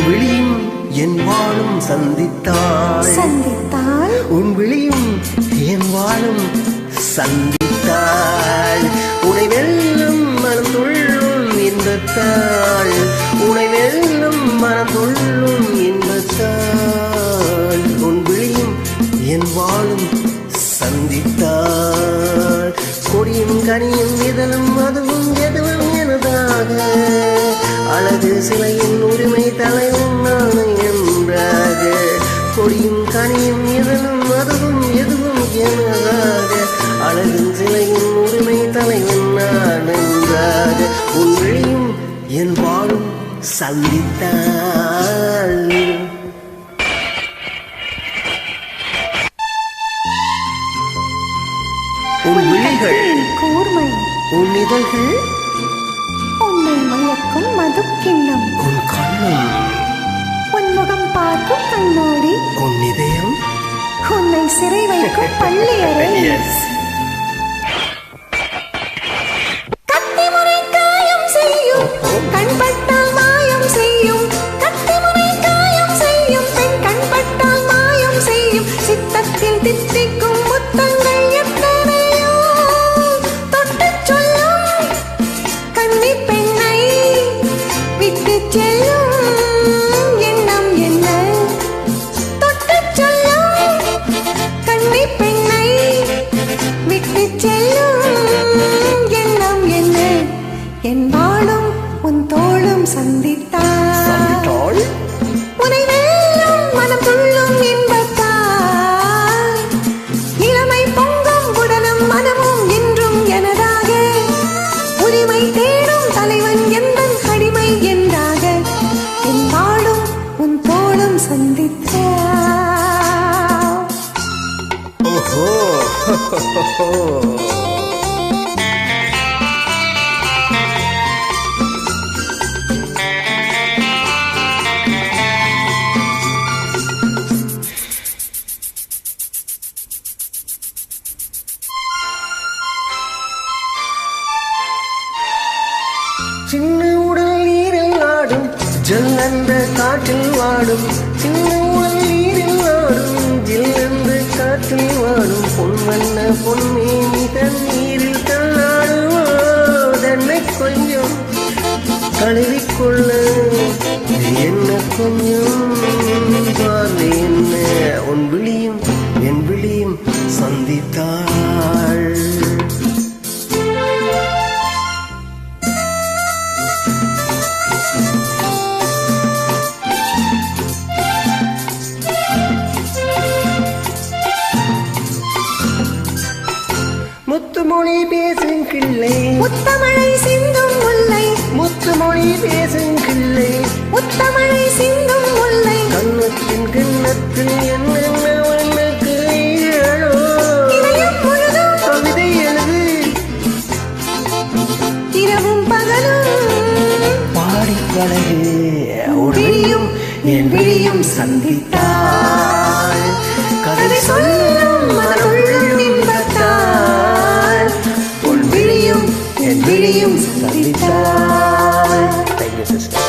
உன் விழியும் என் வாழும் சந்தித்தாள். சந்தித்தால் உன் விழியும் என் வாழும் சந்தித்தாள். உனை வெல்லும் மனம் துள்ளும் இன்பத்தாள். உனை வெல்லும் மனம் துள்ளும் இன்பத்தாள். உன் விழியும் என் வாழும் சந்தித்தாள். கொடியும் கனியும் இதழும் அழகு சிலையின் உரிமை தலைவன் நான் என்றாக கொடியும் கனியும் இதழும் அதுவும் எதுவும் எனதாக அழகு சிலையின் உரிமை தலைவன் நான் என்றாக உன் விழியும் என் வாழும் சந்தித்தாள். உன் விழிகள் கூர்மை. உன் இதழ்கள் மயக்கும் மதுக்கிண்ணம் உன் கண்ணம் உன் முகம் பார்க்கும் கண்ணோடி. உன் இதயம் உன்னை சிறை வைக்கும் பள்ளி அறை உன் தோளும் சந்தித்தார் ஓஹோ சின்ன உடல் நீரில் ஆடும் ஜல்லந்த காற்றில் வாடும். சின்ன உடல் நீரில் ஆடும் ஜில்லந்த காற்றில் வாடும். பொன் வண்ண பொன்மேனி நீரில் தள்ளாடுவோ தன்னை கொஞ்சம் கழுவிக்கொள்ள என்ன கொஞ்சம் பார்வை என்ன? உன் விழியும் என் விழியும் சந்தித்தான் முத்துமொழி பேசும் கிள்ளை. முத்தமழை சிந்தும் முல்லை. முத்துமொழி பேசும் கிள்ளை. முத்தமழை சிந்தும் முல்லை. கண்ணத்தின் கிண்ணத்தில் என்னென்ன வண்ணக்கு கவிதை எழுது. இரவும் பகலும் பாடி உன் விழியும் என் விழியும் சந்தித்தாள். கதை சொல்ல என் விழியும் சந்தித்தாய் தேங்க்யூ சிஸ்டர்